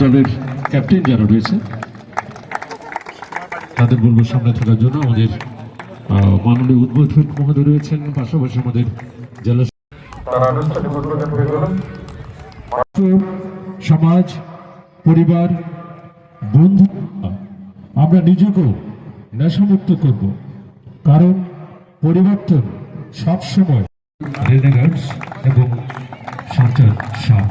দলের ক্যাপ্টেন যারা রয়েছে, তাদের বলব সামনে থাকার জন্য আমাদের মাননীয় উদ্বোধক মহোদয় রয়েছেন, পাশাপাশি আমাদের জেলা সমাজ, পরিবার, বন্ধু, আমরা নিজেকেও নেশামুক্ত করব। কারণ পরিবর্তন সবসময় এবং সঞ্চার সাপ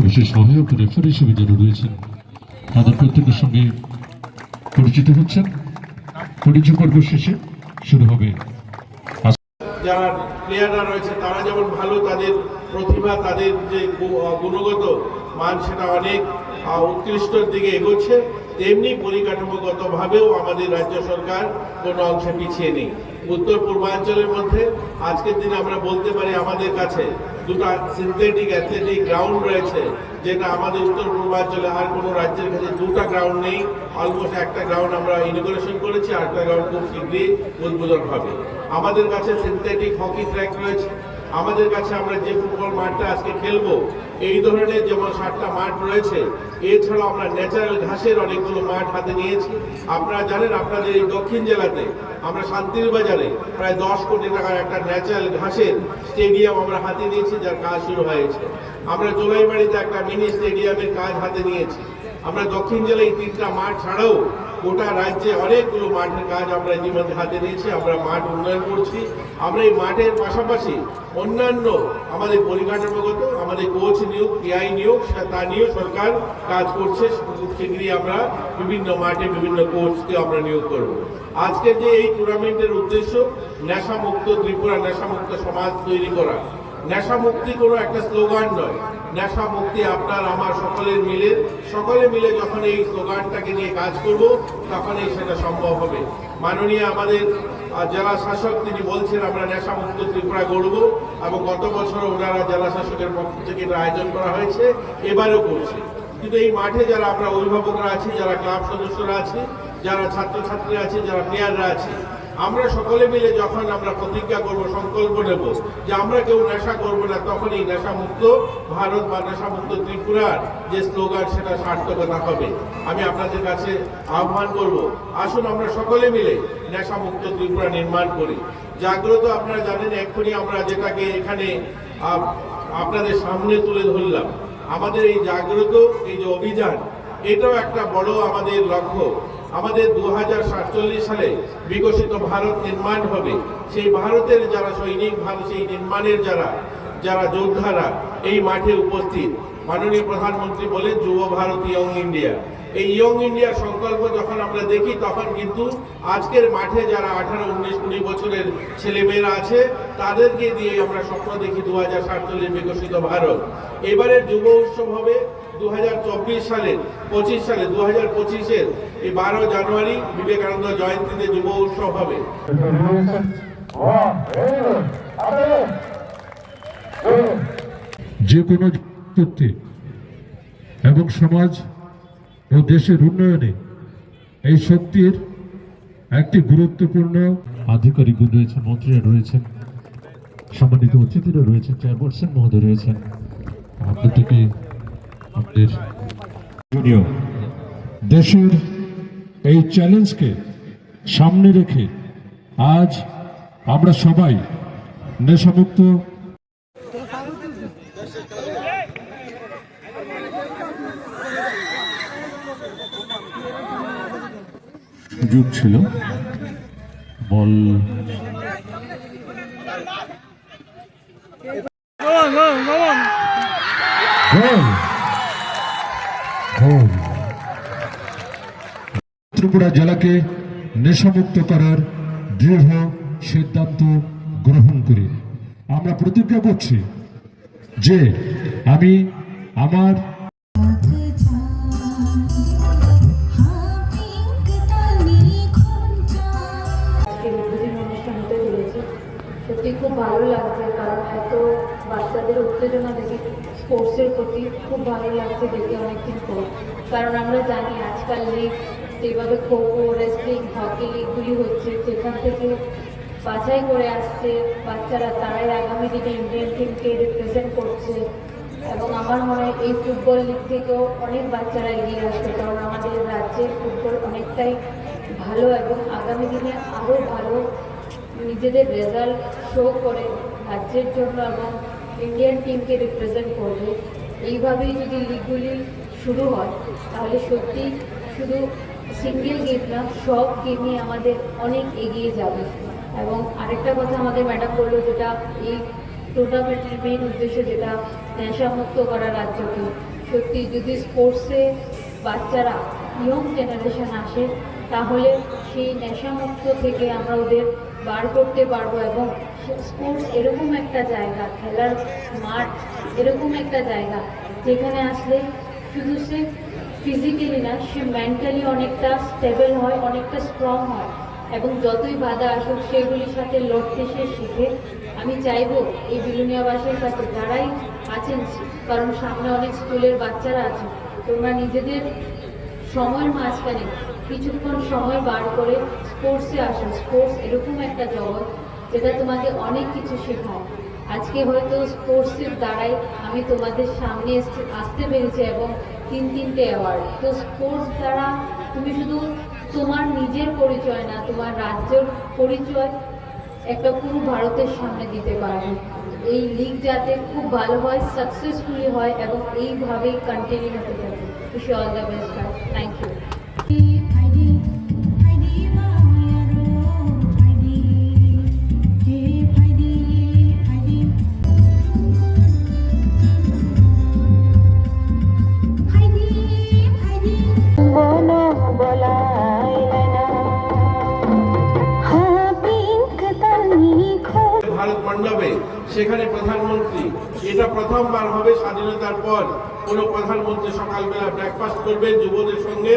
পাশাপাশি সহায়ক রেফারি হিসেবে যারা রয়েছেন তাদের প্রত্যেকের সঙ্গে পরিচিত হচ্ছেন। পরিচয় পর্ব শেষে শুরু হবে। যারা প্লেয়াররা রয়েছে, তারা যেমন ভালো, তাদের প্রতিভা, তাদের যে গুণগত মান, সেটা অনেক উৎকৃষ্টর দিকে এগোচ্ছে। তেমনি পরিকাঠামোগতভাবেও আমাদের রাজ্য সরকার কোনো অংশে পিছিয়ে নেই। উত্তর পূর্বাঞ্চলের মধ্যে আজকের দিনে আমরা বলতে পারি আমাদের কাছে দুটো সিনথেটিক অ্যাথলেটিক গ্রাউন্ড রয়েছে, যেটা আমাদের উত্তর পূর্বাঞ্চলে আর কোনো রাজ্যের কাছে দুটা গ্রাউন্ড নেই। অলমোস্ট একটা গ্রাউন্ড আমরা ইনোগ্রেশন করেছি আর একটা গ্রাউন্ড খুব শীঘ্রই উদ্বোধন হবে। আমাদের কাছে সিনথেটিক হকি ট্র্যাক রয়েছে আমাদের কাছে আমরা যে ফুটবল মাঠটা আজকে খেলব, এই ধরনের যেমন সাতটা মাঠ রয়েছে, এছাড়াও আমরা ন্যাচারাল ঘাসের অনেকগুলো মাঠ হাতে নিয়েছি। আপনারা জানেন, আপনাদের এই দক্ষিণ জেলাতে, আমরা শান্তির বাজারে প্রায় দশ কোটি টাকার একটা ন্যাচারাল ঘাসের স্টেডিয়াম আমরা হাতে নিয়েছি, যার কাজ শুরু হয়েছে। আমরা জোলাইবাড়িতে একটা মিনি স্টেডিয়ামের কাজ হাতে নিয়েছি। আমরা দক্ষিণ জেলায় তিনটা মাঠ ছাড়াও গোটা রাজ্যে অনেকগুলো মাঠের কাজ আমরা ইতিমধ্যে হাতে নিয়েছি, আমরা মাঠ উন্নয়ন করছি। আমরা এই মাঠের পাশাপাশি অন্যান্য আমাদের পরিকাঠামোগত, আমাদের কোচ নিয়োগ পিআই নিয়োগ তা নিয়েও সরকার কাজ করছে। শীঘ্রই আমরা বিভিন্ন মাঠে বিভিন্ন কোচকে আমরা নিয়োগ করব। আজকের যে এই টুর্নামেন্টের উদ্দেশ্য, নেশামুক্ত ত্রিপুরা, নেশামুক্ত সমাজ তৈরি করা নেশা মুক্তি কোনো একটা স্লোগান নয়। নেশা মুক্তি আপনার, আমার সকলের মিলে। সকলে মিলে যখন এই স্লোগানটাকে নিয়ে কাজ করব, তখনই সেটা সম্ভব হবে। মাননীয় আমাদের জেলা শাসক, তিনি বলছেন, আমরা নেশা মুক্ত ত্রিপুরা গড়ব এবং গত বছর ওনারা জেলা শাসকের পক্ষ থেকে এটা আয়োজন করা হয়েছে, এবারও করছে। কিন্তু এই মাঠে যারা আমরা অভিভাবকরা আছি, যারা ক্লাব সদস্যরা আছি, যারা ছাত্রছাত্রী আছে, যারা প্লেয়াররা আছে আমরা সকলে মিলে যখন আমরা প্রতিজ্ঞা করব, সংকল্প নেব যে আমরা কেউ নেশা করব না, তখনই নেশামুক্ত ভারত বা নেশামুক্ত ত্রিপুরার যে স্লোগান, সেটা সার্থকতা হবে। আমি আপনাদের কাছে আহ্বান করব, আসুন আমরা সকলে মিলে নেশামুক্ত ত্রিপুরা নির্মাণ করি। জাগ্রত আপনারা জানেন, এক্ষুনি আমরা যেটাকে এখানে আপনাদের সামনে তুলে ধরলাম। আমাদের এই জাগ্রত, এই যে অভিযান, এটাও একটা বড় আমাদের লক্ষ্য। আমাদের দু হাজার সাতচল্লিশ সালে বিকশিত ভারত নির্মাণ হবে। সেই ভারতের যারা সৈনিক, ভারত সেই নির্মাণের যারা যারা যোদ্ধারা এই মাঠে উপস্থিত। মাননীয় প্রধানমন্ত্রী বলেন, যুব ভারত, ইয়ং ইন্ডিয়া। এই ইয়ং ইন্ডিয়ার সংকল্প যখন আমরা দেখি, তখন কিন্তু আজকের মাঠে যারা আঠারো, উনিশ, কুড়ি বছরের ছেলেমেয়েরা আছে, তাদেরকে দিয়ে আমরা স্বপ্ন দেখি দু হাজার সাতচল্লিশ বিকশিত ভারত। এবারের যুব উৎসব হবে দু সালের, পঁচিশ সালে দু হাজার পঁচিশের, এই বারো জানুয়ারি বিবেকানন্দ জয়ন্তীতে যুব উৎসব হবে। যে কোনো এবং সমাজ ও দেশের উন্নয়নে এই শক্তির একটি গুরুত্বপূর্ণ আধিকারিক রয়েছেন মন্ত্রীরা রয়েছেন সম্মানিত অতিথিরা রয়েছেন চেয়ারপারসন মহোদয় রয়েছেন। আমাদের দেশের এই চ্যালেঞ্জকে সামনে রেখে আজ আমরা সবাই নেশামুক্ত সুযোগ ছিল। বল। ত্রিপুরা জেলাকে নেশামুক্ত করার দৃঢ় সিদ্ধান্ত গ্রহণ করে। আমরা প্রতিজ্ঞা করছি যে আমি আমার খুব ভালো লাগছে। কারণ এত বাচ্চাদের উত্তেজনা দেখে স্পোর্টসের প্রতি খুব ভালো লাগছে দেখে অনেকদিন পর। কারণ আমরা জানি আজকাল লিগ যেভাবে খো রেসলিং হকি লিগগুলি হচ্ছে সেখান থেকে বাছাই করে আসছে বাচ্চারা, তারাই আগামী দিনে ইন্ডিয়ান টিমকে রিপ্রেজেন্ট করছে। এবং আমার মনে হয় এই ফুটবল লিগ থেকেও অনেক বাচ্চারা এগিয়ে আসবে, কারণ আমাদের রাজ্যে ফুটবল অনেকটাই ভালো এবং আগামী দিনে আরও ভালো নিজেদের রেজাল্ট শো করে রাজ্যের জন্য এবং ইন্ডিয়ান টিমকে রিপ্রেজেন্ট করবে। এইভাবেই যদি লিগগুলি শুরু হয়, তাহলে সত্যি শুধু সিঙ্গেল গেম না, সব গেমই আমাদের অনেক এগিয়ে যাবে। এবং আরেকটা কথা আমাদের ম্যাডাম বলল, যেটা এই টুর্নামেন্টের মেইন উদ্দেশ্য, যেটা নেশামুক্ত করা রাজ্যকে। সত্যি যদি স্পোর্টসে বাচ্চারা ইয়ং জেনারেশন আসে, তাহলে সেই নেশামুক্ত থেকে আমরা ওদের বার করতে পারব এবং স্পোর্টস এরকম একটা জায়গা, খেলার মাঠ এরকম একটা জায়গা যেখানে আসলে শুধু সে ফিজিক্যালি না, সে মেন্টালি অনেকটা স্টেবল হয়, অনেকটা স্ট্রং হয় এবং যতই বাধা আসুক, সেগুলির সাথে লড়তে সে শিখে। আমি চাইব এই বিলুনিয়াবাসীর কাছে, যারাই আছেন, কারণ সামনে অনেক স্কুলের বাচ্চারা আছে, তোমরা নিজেদের সময়ের মাঝখানে কিছুক্ষণ সময় বার করে স্পোর্টসে আসো। স্পোর্টস এরকম একটা জগৎ যেটা তোমাকে অনেক কিছু শেখায়। আজকে হয়তো স্পোর্টসের দ্বারাই আমি তোমাদের সামনে আসতে পেরেছি এবং তিন তিনটে অ্যাওয়ার্ড তো স্পোর্টস দ্বারা তুমি শুধু তোমার নিজের পরিচয় না, তোমার রাজ্যের পরিচয় একটা পুরো ভারতের সামনে দিতে পারবে এই লিগ যাতে খুব ভালো হয় সাকসেসফুলি হয় এবং এইভাবেই কন্টিনিউ হতে থাকে wish all the best Thank you. কোনো প্রধানমন্ত্রী সকালবেলা ব্রেকফাস্ট করবেন যুবদের সঙ্গে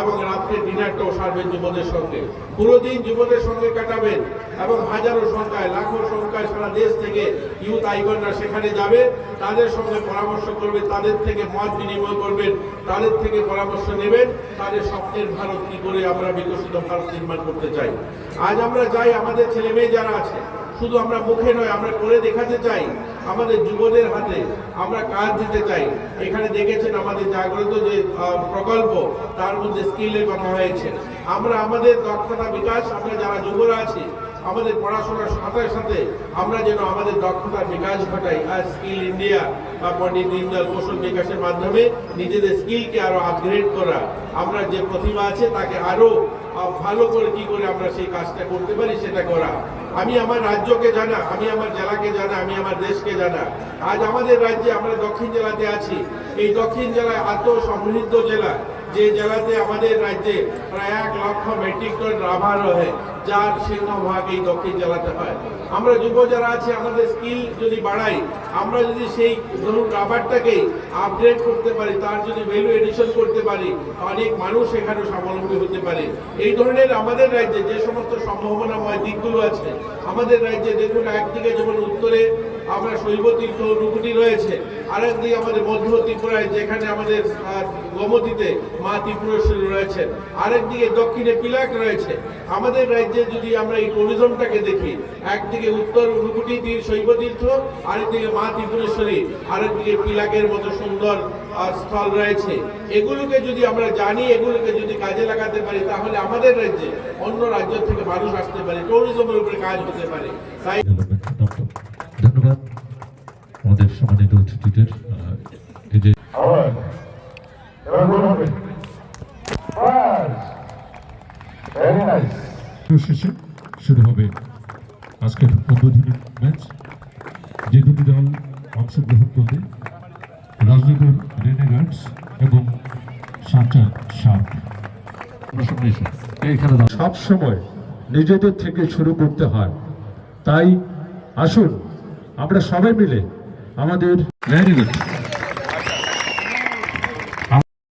এবং রাত্রে ডিনারটাও সারবেন যুবদের সঙ্গে। পুরো দিন যুবদের সঙ্গে কাটাবেন এবং হাজারো সংখ্যায়, লাখো সংখ্যায় সারা দেশ থেকে ইউথ আইকনরা সেখানে যাবে, তাদের সঙ্গে পরামর্শ করবেন তাদের থেকে মত বিনিময় করবেন, তাদের থেকে পরামর্শ নেবেন, তাদের স্বপ্নের ভারত কি করে আমরা বিকশিত ভারত নির্মাণ করতে চাই। আজ আমরা চাই আমাদের ছেলে মেয়ে যারা আছে, শুধু আমরা মুখে নয়, আমরা করে দেখাতে চাই আমাদের যুবদের হাতে আমরা কাজ দিতে চাই। এখানে দেখেছেন আমাদের জাগ্রত যে প্রকল্প তার মধ্যে স্কিলের কথা হয়েছে। আমরা আমাদের দক্ষতা বিকাশ আমরা যারা যুবরা আছি আমাদের পড়াশোনার সাথে সাথে আমরা যেন আমাদের দক্ষতার বিকাশ ঘটাই। আর স্কিল ইন্ডিয়া বা পণ্ডিত দীনদয়াল কৌশল বিকাশের মাধ্যমে নিজেদের স্কিলকে আরও আপগ্রেড করা। আমরা যে প্রতিভা আছে তাকে আরও আহ, ভালো করে কি করে আমরা সেই কাজটা করতে পারি সেটা করা। আমি আমার রাজ্যকে জানা, আমি আমার জেলাকে জানা, আমি আমার দেশকে জানা। আজ আমাদের রাজ্যে আমরা দক্ষিণ জেলাতে আছি। এই দক্ষিণ জেলায় এত সমৃদ্ধ জেলা। যে জেলাতে আমাদের রাজ্যে প্রায় এক লক্ষ মেট্রিক টন রাভা রয়ে যার সিংহভাগ এই দক্ষিণ জেলাতে হয়। আমরা যুব যারা আছে, আমাদের স্কিল যদি বাড়াই, আমরা যদি সেই ধরুন রাবারটাকে আপগ্রেড করতে পারি, তার যদি ভ্যালু এডিশন করতে পারি, অনেক মানুষ এখানে স্বাবলম্বী হতে পারে। এই ধরনের আমাদের রাজ্যে যে সমস্ত সম্ভাবনাময় দিকগুলো আছে, আমাদের রাজ্যে দেখুন একদিকে যেমন উত্তরে আমরা শৈব তীর্থ অনুকুটি রয়েছে। আরেকদিকে আমাদের মধ্য ত্রিপুরায়, যেখানে আমাদের গোমতীতে মা ত্রিপুরেশ্বরী রয়েছেন। আরেকদিকে দক্ষিণে পিলাক রয়েছে। আমাদের রাজ্যে যদি আমরা এই ট্যুরিজমটাকে দেখি, একদিকে উত্তর তীর শৈব তীর্থ আরেকদিকে মা ত্রিপুরেশ্বরী আরেকদিকে পিলাকের মতো সুন্দর স্থল রয়েছে। এগুলোকে যদি আমরা জানি, এগুলোকে যদি কাজে লাগাতে পারি, তাহলে আমাদের রাজ্যে অন্য রাজ্য থেকে মানুষ আসতে পারে ট্যুরিজমের উপরে কাজ হতে পারে। তাই আমাদের সম্মানিত এই যে শেষে শুরু হবে আজকের উদ্বোধনী ম্যাচ যে দুটি দল অংশগ্রহণ করবে রাজনগর রেনেগার্ডস এবং সাঁচা সাপ সব সময় নিজেদের থেকে শুরু করতে হয়। তাই আসুন আমরা সবাই মিলে আমাদের ভেরি গুড